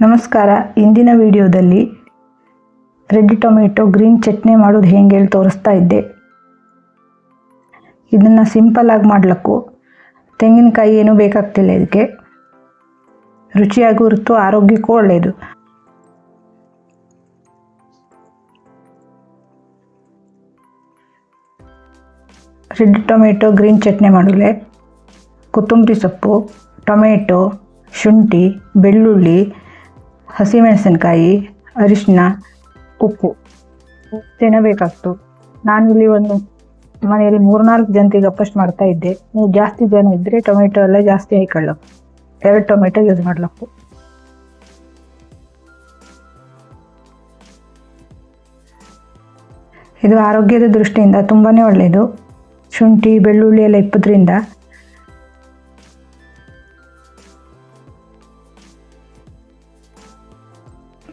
ನಮಸ್ಕಾರ. ಇಂದಿನ ವಿಡಿಯೋದಲ್ಲಿ ರೆಡ್ ಟೊಮೆಟೊ ಗ್ರೀನ್ ಚಟ್ನಿ ಮಾಡೋದು ಹೆಂಗೆ ಹೇಳಿ ತೋರಿಸ್ತಾ ಇದ್ದೆ. ಇದನ್ನು ಸಿಂಪಲ್ಲಾಗಿ ಮಾಡಲಿಕ್ಕೂ. ತೆಂಗಿನಕಾಯಿ ಏನೂ ಬೇಕಾಗ್ತಿಲ್ಲ ಇದಕ್ಕೆ. ರುಚಿಯಾಗೂ ಇರುತ್ತೋ, ಆರೋಗ್ಯಕ್ಕೂ ಒಳ್ಳೆಯದು ರೆಡ್ ಟೊಮೆಟೊ ಗ್ರೀನ್ ಚಟ್ನಿ ಮಾಡಲೆ ಕೊತ್ತಂಬರಿ ಸೊಪ್ಪು, ಟೊಮೆಟೊ, ಶುಂಠಿ, ಬೆಳ್ಳುಳ್ಳಿ ಹಸಿಮೆಣಸಿನ್ಕಾಯಿ ಅರಿಶಿನ ಉಪ್ಪು ತಿನ್ನಬೇಕಾಗ್ತು. ಇಲ್ಲಿ ಒಂದು ಮನೆಯಲ್ಲಿ ಮೂರ್ನಾಲ್ಕು ಜನರಿಗೆ ಅಪ್ಪಷ್ಟು ಮಾಡ್ತಾ ಇದ್ದೆ. ನೀವು ಜಾಸ್ತಿ ಜನ ಇದ್ದರೆ ಟೊಮೆಟೊ ಎಲ್ಲ ಜಾಸ್ತಿ ಹಾಕೊಳ್ಳೋಕು. ಎರಡು ಟೊಮೆಟೊ ಯೂಸ್ ಮಾಡ್ಲಕ್ಕು. ಇದು ಆರೋಗ್ಯದ ದೃಷ್ಟಿಯಿಂದ ತುಂಬಾ ಒಳ್ಳೆಯದು ಶುಂಠಿ, ಬೆಳ್ಳುಳ್ಳಿ ಎಲ್ಲ ಇಪ್ಪದ್ರಿಂದ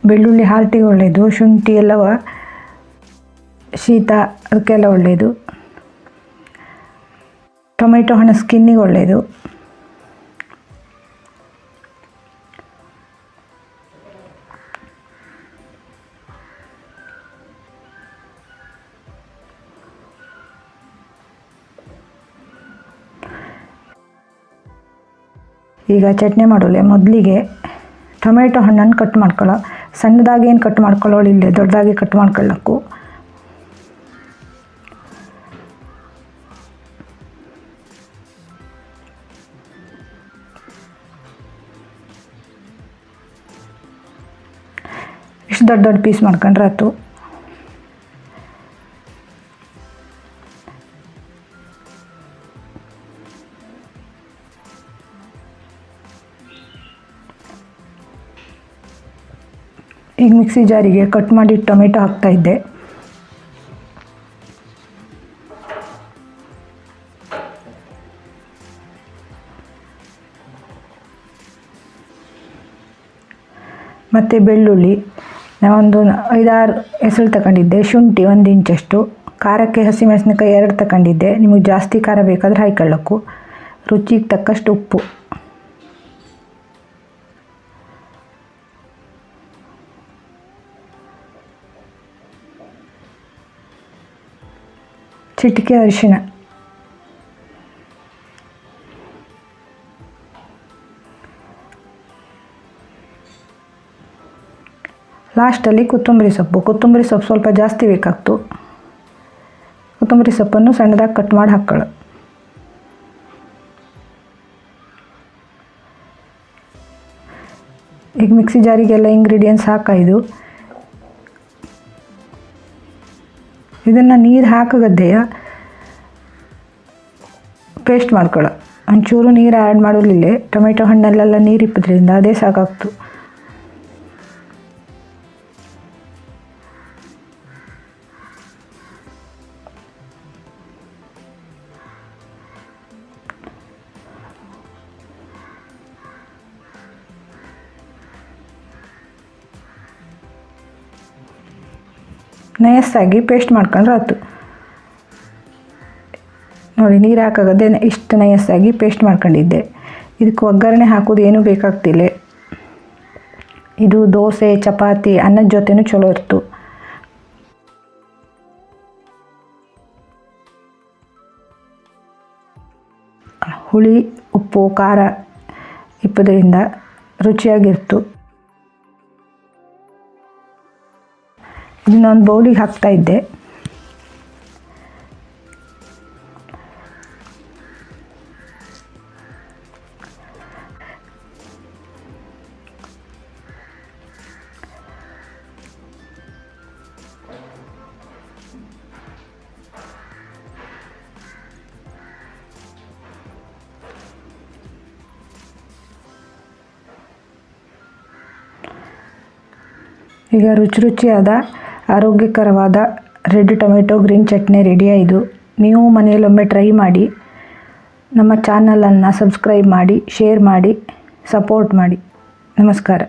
ಬೆಳ್ಳುಳ್ಳಿ ಹಾರ್ಟಿಗೆ ಒಳ್ಳೆಯದು, ಶುಂಠಿ ಎಲ್ಲವ, ಶೀತ ಅದಕ್ಕೆಲ್ಲ ಒಳ್ಳೆಯದು. ಟೊಮೆಟೊ ಹಣ್ಣು ಸ್ಕಿನ್ನಿಗೆ ಒಳ್ಳೆಯದು. ಈಗ ಚಟ್ನಿ ಮಾಡೋಲೆ, ಮೊದಲಿಗೆ ಟೊಮೆಟೊ ಹಣ್ಣನ್ನು ಕಟ್ ಮಾಡ್ಕೊಳ್ಳೋ. ಸಣ್ಣದಾಗಿ ಏನು ಕಟ್ ಮಾಡ್ಕೊಳ್ಳೋಳಿಲ್ಲ ದೊಡ್ಡದಾಗಿ ಕಟ್ ಮಾಡ್ಕೊಳ್ಳೋಕ್ಕೂ ಇಷ್ಟು ದೊಡ್ಡ ದೊಡ್ಡ ಪೀಸ್ ಮಾಡ್ಕೊಂಡ್ರೆ ಆಯ್ತು. ಈಗ ಮಿಕ್ಸಿ ಜಾರಿಗೆ ಕಟ್ ಮಾಡಿ ಟೊಮೆಟೊ ಹಾಕ್ತಾಯಿದ್ದೆ ಮತ್ತು ಬೆಳ್ಳುಳ್ಳಿ. ನಾವೊಂದು ಐದಾರು ಹೆಸರು ತಗೊಂಡಿದ್ದೆ, ಶುಂಠಿ ಒಂದು ಇಂಚಷ್ಟು ಖಾರಕ್ಕೆ ಹಸಿಮೆಣಸಿನಕಾಯಿ ಎರಡು ತಗೊಂಡಿದ್ದೆ. ನಿಮಗೆ ಜಾಸ್ತಿ ಖಾರ ಬೇಕಾದರೆ ಹಾಕೊಳ್ಳೋಕ್ಕು ರುಚಿಗೆ ತಕ್ಕಷ್ಟು ಉಪ್ಪು. ಚಿಟಿಕೆ ಅರಿಶಿನ. ಲಾಸ್ಟಲ್ಲಿ ಕೊತ್ತಂಬರಿ ಸೊಪ್ಪು. ಕೊತ್ತಂಬರಿ ಸೊಪ್ಪು ಸ್ವಲ್ಪ ಜಾಸ್ತಿ ಬೇಕಾಗ್ತು. ಕೊತ್ತಂಬರಿ ಸೊಪ್ಪನ್ನು ಸಣ್ಣದಾಗಿ ಕಟ್ ಮಾಡಿ ಹಾಕ್ಕೊಳ್ಳು ಈಗ ಮಿಕ್ಸಿ ಜಾರಿಗೆಲ್ಲ ಇಂಗ್ರೀಡಿಯೆಂಟ್ಸ್ ಹಾಕಾಯ್ದು ಇದನ್ನು ನೀರು ಹಾಕಗದ್ದೆಯ ಪೇಸ್ಟ್ ಮಾಡ್ಕೊಳ್ಳೋ. ಒಂಚೂರು ನೀರು ಆ್ಯಡ್ ಮಾಡೋಲಿಲ್ಲ ಟೊಮೆಟೊ ಹಣ್ಣಲ್ಲೆಲ್ಲ ನೀರು ಇಪ್ಪದ್ರಿಂದ ಅದೇ ಸಾಕಾಗ್ತು. ನಯಸ್ಸಾಗಿ ಪೇಸ್ಟ್ ಮಾಡ್ಕೊಂಡ್ರೆ ಆಯ್ತು. ನೋಡಿ, ನೀರು ಹಾಕಾಗದೆ ಇಷ್ಟು ನಯಸ್ಸಾಗಿ ಪೇಸ್ಟ್ ಮಾಡ್ಕೊಂಡಿದ್ದೆ. ಇದಕ್ಕೆ ಒಗ್ಗರಣೆ ಹಾಕೋದು ಏನೂ ಬೇಕಾಗ್ತಿಲ್ಲ. ಇದು ದೋಸೆ, ಚಪಾತಿ, ಅನ್ನದ ಜೊತೆನೂ ಚಲೋ ಇರ್ತು. ಹುಳಿ, ಉಪ್ಪು, ಖಾರ ಇಪ್ಪದರಿಂದ ರುಚಿಯಾಗಿರ್ತು ಇದನ್ನ ಒಂದು ಬೌಲಿಗೆ ಹಾಕ್ತಾ ಇದ್ದೆ. ಈಗ ರುಚಿ ರುಚಿಯಾದ ಆರೋಗ್ಯಕರವಾದ ರೆಡ್ ಟೊಮೆಟೊ ಗ್ರೀನ್ ಚಟ್ನಿ ರೆಡಿಯಾಯಿತು ನೀವು ಮನೆಯಲ್ಲೊಮ್ಮೆ ಟ್ರೈ ಮಾಡಿ. ನಮ್ಮ ಚಾನಲನ್ನು ಸಬ್ಸ್ಕ್ರೈಬ್ ಮಾಡಿ, ಶೇರ್ ಮಾಡಿ, ಸಪೋರ್ಟ್ ಮಾಡಿ. ನಮಸ್ಕಾರ.